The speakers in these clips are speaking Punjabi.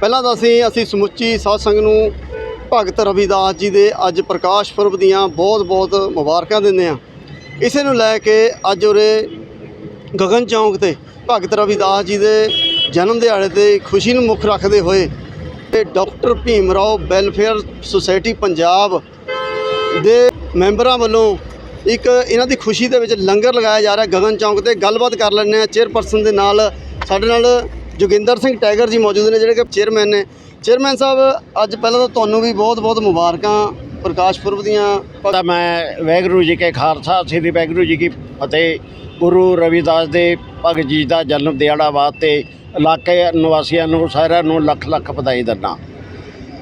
ਪਹਿਲਾਂ ਤਾਂ ਅਸੀਂ ਅਸੀਂ ਸਮੁੱਚੀ ਸਾਧ ਸੰਗਤ ਨੂੰ ਭਗਤ ਰਵਿਦਾਸ ਜੀ ਦੇ ਅੱਜ ਪ੍ਰਕਾਸ਼ ਪੁਰਬ ਦੀਆਂ ਬਹੁਤ-ਬਹੁਤ ਮੁਬਾਰਕਾਂ ਦਿੰਦੇ ਹਾਂ। ਇਸੇ ਨੂੰ ਲੈ ਕੇ ਅੱਜ ਉਰੇ ਗਗਨ ਚੌਂਕ ਤੇ ਭਗਤ ਰਵਿਦਾਸ ਜੀ ਦੇ ਜਨਮ ਦਿਹਾੜੇ ਤੇ ਖੁਸ਼ੀ ਨੂੰ ਮੁੱਖ ਰੱਖਦੇ ਹੋਏ ਤੇ doctor Bhim Rao welfare society Punjab ਦੇ ਮੈਂਬਰਾਂ ਵੱਲੋਂ ਇੱਕ ਇਹਨਾਂ ਦੀ ਖੁਸ਼ੀ ਦੇ ਵਿੱਚ ਲੰਗਰ ਲਗਾਇਆ ਜਾ ਰਿਹਾ। ਗਗਨ ਚੌਂਕ ਤੇ ਗੱਲਬਾਤ ਕਰ ਲੈਂਦੇ ਆ ਚੇਅਰਪਰਸਨ ਦੇ ਨਾਲ ਸਾਡੇ ਨਾਲ ਜੋਗਿੰਦਰ ਸਿੰਘ ਟੈਗਰ ਜੀ ਮੌਜੂਦ ਨੇ ਜਿਹੜੇ ਕਿ ਚੇਅਰਮੈਨ ਨੇ। ਚੇਅਰਮੈਨ ਸਾਹਿਬ, ਅੱਜ ਪਹਿਲਾਂ ਤਾਂ ਤੁਹਾਨੂੰ ਵੀ ਬਹੁਤ-ਬਹੁਤ ਮੁਬਾਰਕਾਂ ਪ੍ਰਕਾਸ਼ ਪੁਰਬ ਦੀਆਂ। ਤਾਂ ਮੈਂ ਵਾਹਿਗੁਰੂ ਜੀ ਕੇ ਖਾਲਸਾ, ਸ੍ਰੀ ਵਾਹਿਗੁਰੂ ਜੀ ਕੀ ਫਤਿਹ। ਗੁਰੂ ਰਵਿਦਾਸ ਦੇ ਭਗਤ ਜੀ ਦਾ ਜਨਮ ਦਿਹਾੜਾ ਵਾਸਤੇ ਇਲਾਕੇ ਨਿਵਾਸੀਆਂ ਨੂੰ ਸਾਰਿਆਂ ਨੂੰ ਲੱਖ ਲੱਖ ਵਧਾਈ ਦਿੰਦਾ।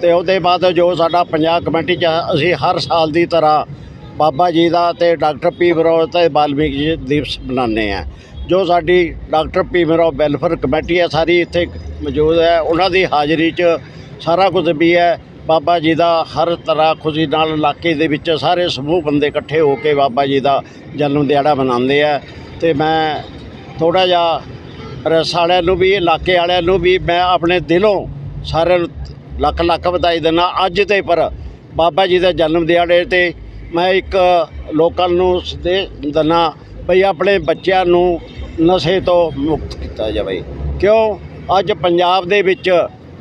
ਤੇ ਉਹਦੇ ਬਾਅਦ ਜੋ ਸਾਡਾ ਪੰਜਾਬ ਕਮੇਟੀ ਚ ਅਸੀਂ ਹਰ ਸਾਲ ਦੀ ਤਰ੍ਹਾਂ ਬਾਬਾ ਜੀ ਦਾ ਤੇ ਡਾਕਟਰ ਪੀ ਰਾਓ ਤੇ ਵਾਲਮੀਕ ਜੀ ਦਿਵਸ ਮਨਾਉਂਦੇ ਆ ਜੋ ਸਾਡੀ doctor Bhim Rao welfare committee ਹੈ, ਸਾਰੀ ਇੱਥੇ ਮੌਜੂਦ ਹੈ। ਉਹਨਾਂ ਦੀ ਹਾਜ਼ਰੀ 'ਚ ਸਾਰਾ ਕੁਝ ਵੀ ਹੈ। ਬਾਬਾ ਜੀ ਦਾ ਹਰ ਤਰ੍ਹਾਂ ਖੁਸ਼ੀ ਨਾਲ ਇਲਾਕੇ ਦੇ ਵਿੱਚ ਸਾਰੇ ਸਮੂਹ ਬੰਦੇ ਇਕੱਠੇ ਹੋ ਕੇ ਬਾਬਾ ਜੀ ਦਾ ਜਨਮ ਦਿਹਾੜਾ ਮਨਾਉਂਦੇ ਆ। ਤੇ ਮੈਂ ਥੋੜਾ ਜਿਹਾ ਪ੍ਰੈਸ ਵਾਲਿਆਂ ਨੂੰ ਵੀ, ਇਲਾਕੇ ਵਾਲਿਆਂ ਨੂੰ ਵੀ, ਮੈਂ ਆਪਣੇ ਦਿਲੋਂ ਸਾਰਿਆਂ ਨੂੰ ਲੱਖ ਲੱਖ ਵਧਾਈ ਦਿੰਦਾ ਅੱਜ ਤੇ ਪਰ ਬਾਬਾ ਜੀ ਦੇ ਜਨਮ ਦਿਹਾੜੇ ਤੇ ਮੈਂ ਇੱਕ ਲੋਕਾਂ ਨੂੰ ਸੰਦੇਸ਼ ਦਿੰਦਾ ਭਈ ਆਪਣੇ ਬੱਚਿਆਂ ਨੂੰ ਨਸ਼ੇ ਤੋਂ ਮੁਕਤ ਕੀਤਾ ਜਾਵੇ। ਕਿਉਂ? ਅੱਜ ਪੰਜਾਬ ਦੇ ਵਿੱਚ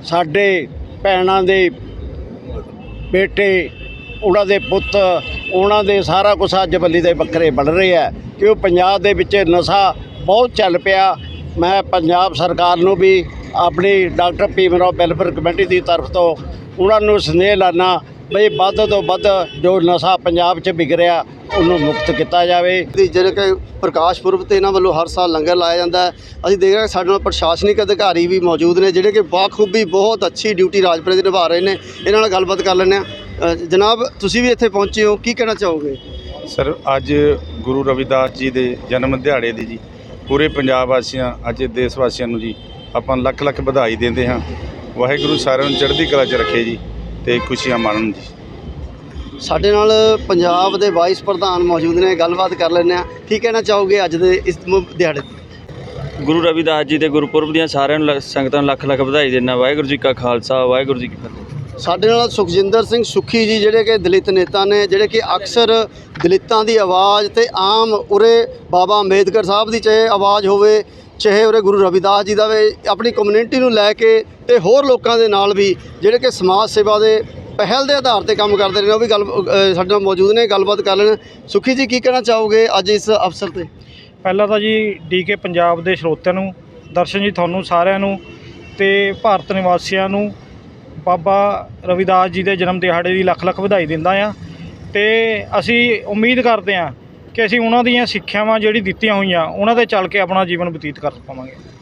ਸਾਡੇ ਭੈਣਾਂ ਦੇ ਬੇਟੇ, ਉਹਨਾਂ ਦੇ ਪੁੱਤ, ਉਹਨਾਂ ਦੇ ਸਾਰਾ ਕੁਝ ਅੱਜ ਬੱਲੀ ਦੇ ਬੱਕਰੇ ਬਣ ਰਹੇ ਆ। ਕਿਉਂ? ਪੰਜਾਬ ਦੇ ਵਿੱਚ ਨਸ਼ਾ ਬਹੁਤ ਚੱਲ ਪਿਆ। ਮੈਂ ਪੰਜਾਬ ਸਰਕਾਰ ਨੂੰ ਵੀ ਆਪਣੀ doctor Bhim Rao welfare committee ਦੀ ਤਰਫ ਤੋਂ ਉਹਨਾਂ ਨੂੰ ਸੁਨੇਹ ਲਾਣਾ ਬਈ ਵੱਧ ਤੋਂ ਵੱਧ ਜੋ ਨਸ਼ਾ ਪੰਜਾਬ 'ਚ ਵਿਕ ਰਿਹਾ ਉਹਨੂੰ ਮੁਕਤ ਕੀਤਾ ਜਾਵੇ। ਜਿਹੜੇ ਕਿ ਪ੍ਰਕਾਸ਼ ਪੁਰਬ ਤੇ ਇਹਨਾਂ ਵੱਲੋਂ ਹਰ ਸਾਲ ਲੰਗਰ ਲਾਇਆ ਜਾਂਦਾ ਹੈ। ਅਸੀਂ ਦੇਖ ਰਹੇ ਹਾਂ ਸਾਡੇ ਨਾਲ ਪ੍ਰਸ਼ਾਸਨਿਕ ਅਧਿਕਾਰੀ ਵੀ ਮੌਜੂਦ ਨੇ ਜਿਹੜੇ ਕਿ ਬਾਖੂਬੀ ਬਹੁਤ ਅੱਛੀ ਡਿਊਟੀ ਰਾਜਪੁਰੇ ਦੀ ਨਿਭਾ ਰਹੇ ਨੇ। ਇਹਨਾਂ ਨਾਲ ਗੱਲਬਾਤ ਕਰ ਲੈਂਦੇ ਆ ਜਨਾਬ ਤੁਸੀਂ ਵੀ ਇੱਥੇ ਪਹੁੰਚੇ ਹੋ ਕੀ ਕਹਿਣਾ ਚਾਹੋਗੇ? ਸਰ ਅੱਜ ਗੁਰੂ ਰਵਿਦਾਸ ਜੀ ਦੇ ਜਨਮ ਦਿਹਾੜੇ ਦੀ ਜੀ ਪੂਰੇ ਪੰਜਾਬ ਵਾਸੀਆਂ ਅੱਜ ਦੇਸ਼ ਵਾਸੀਆਂ ਨੂੰ ਜੀ ਆਪਾਂ ਲੱਖ ਲੱਖ ਵਧਾਈ ਦਿੰਦੇ ਹਾਂ। ਵਾਹਿਗੁਰੂ ਸਾਰਿਆਂ ਨੂੰ ਚੜ੍ਹਦੀ ਕਲਾ 'ਚ ਰੱਖੇ ਜੀ। ਤੇ ਖੁਸ਼ੀਆਂ ਮਾਣਨ ਜੀ ਸਾਡੇ ਨਾਲ ਪੰਜਾਬ ਦੇ ਵਾਈਸ ਪ੍ਰਧਾਨ ਮੌਜੂਦ ਨੇ ਗੱਲਬਾਤ ਕਰ ਲੈਂਦੇ ਆ ਕੀ ਕਹਿਣਾ ਚਾਹੋਗੇ ਅੱਜ ਦੇ ਇਸ ਮੁ- ਦਿਹਾੜੇ ਤੇ? ਗੁਰੂ ਰਵਿਦਾਸ ਜੀ ਦੇ ਗੁਰਪੁਰਬ ਦੀਆਂ ਸਾਰਿਆਂ ਨੂੰ ਲ- ਸੰਗਤਾਂ ਨੂੰ ਲੱਖ ਲੱਖ ਵਧਾਈ ਦਿੰਦਾ। ਵਾਹਿਗੁਰੂ ਜੀ ਕਾ ਖਾਲਸਾ ਵਾਹਿਗੁਰੂ ਜੀ ਕੀ ਫਤਿਹ। ਸਾਡੇ ਨਾਲ ਸੁਖਜਿੰਦਰ ਸਿੰਘ ਸੁਖੀ ਜੀ ਜਿਹੜੇ ਕਿ ਦਲਿਤ ਨੇਤਾ ਨੇ ਜਿਹੜੇ ਕਿ ਅਕਸਰ ਦਲਿਤਾਂ ਦੀ ਆਵਾਜ਼ ਤੇ ਆਮ ਉਰੇ ਬਾਬਾ ਅੰਬੇਦਕਰ ਸਾਹਿਬ ਦੀ ਚਾਹੇ ਆਵਾਜ਼ ਹੋਵੇ ਚਾਹੇ ਉਰੇ ਗੁਰੂ ਰਵਿਦਾਸ ਜੀ ਦਾ ਵੇ, ਆਪਣੀ ਕਮਿਊਨਿਟੀ ਨੂੰ ਲੈ ਕੇ ਤੇ ਹੋਰ ਲੋਕਾਂ ਦੇ ਨਾਲ ਵੀ ਜਿਹੜੇ ਕਿ ਸਮਾਜ ਸੇਵਾ ਦੇ ਪਹਿਲ ਦੇ ਆਧਾਰ ਤੇ ਕੰਮ ਕਰਦੇ ਨੇ, ਉਹ ਵੀ ਗੱਲ ਸਾਡੇ ਨਾਲ ਮੌਜੂਦ ਨੇ, ਗੱਲਬਾਤ ਕਰ ਲੈਣ। ਸੁਖੀ ਜੀ, ਕੀ ਕਹਿਣਾ ਚਾਹੋਗੇ ਅੱਜ ਇਸ ਅਵਸਰ ਤੇ? ਪਹਿਲਾਂ ਤਾਂ ਜੀ ਡੀਕੇ ਪੰਜਾਬ ਦੇ ਸਰੋਤਿਆਂ ਨੂੰ, ਦਰਸ਼ਨ ਜੀ ਤੁਹਾਨੂੰ ਸਾਰਿਆਂ ਨੂੰ ਤੇ ਭਾਰਤ ਨਿਵਾਸੀਆਂ ਨੂੰ, ਬਾਬਾ ਰਵਿਦਾਸ ਜੀ ਦੇ ਜਨਮ ਦਿਹਾੜੇ ਦੀ ਲੱਖ ਲੱਖ ਵਧਾਈ ਦਿੰਦਾ ਆ ਤੇ ਅਸੀਂ ਉਮੀਦ ਕਰਦੇ ਹਾਂ ਕਿ ਅਸੀਂ ਉਹਨਾਂ ਦੀਆਂ ਸਿੱਖਿਆਵਾਂ ਜਿਹੜੀ ਦਿੱਤੀਆਂ ਹੋਈਆਂ, ਉਹਨਾਂ ਤੇ ਚੱਲ ਕੇ ਆਪਣਾ ਜੀਵਨ ਬਤੀਤ ਕਰ ਪਾਵਾਂਗੇ।